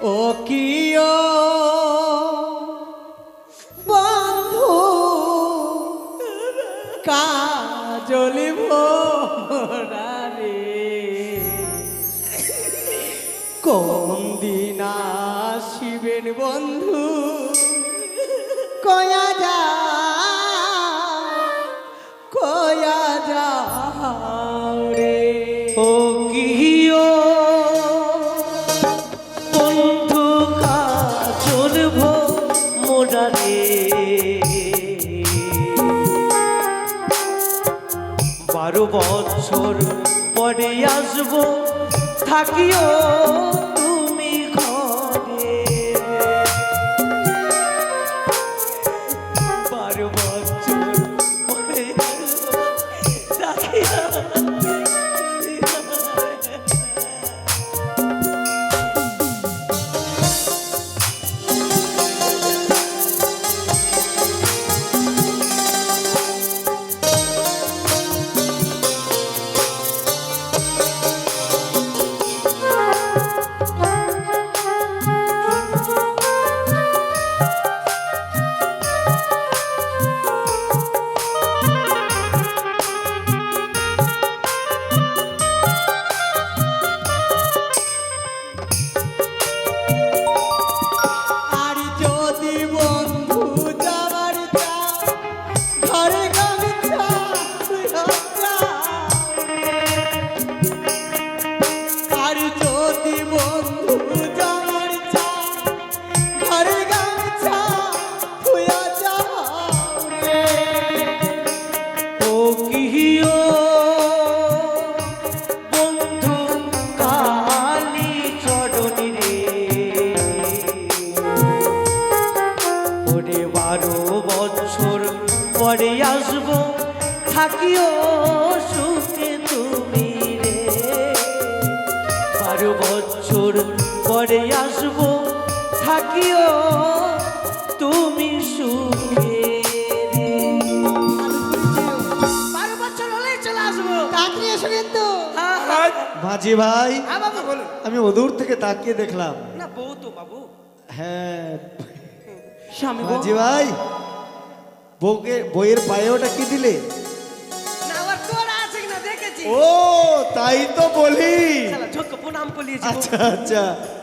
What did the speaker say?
ও কিয়? বন্ধু কাজলি ভোরারে কোন দিন আসিবেন বন্ধু? কয়া বারো বছর পরে আসব থাকিও। বারো বছর পরে আসব থাকিও বছর পরে আসব থাকিও তুমি সুখে বারো বছর হলেই চলে আসব তাড়াতাড়ি এসো কিন্তু। মাঝি ভাই হ্যাঁ বলুন। আমি ওদূর থেকে তাকিয়ে দেখলাম। না বউ তো বাবু। হ্যাঁ। স্বামী গো। মাঝি ভাই বউকে বইয়ের পায়ে ওটা কি দিলে? ও তাই তো বলি। ঝোঁক প্রণাম করলিয়েছি আচ্ছা আচ্ছা।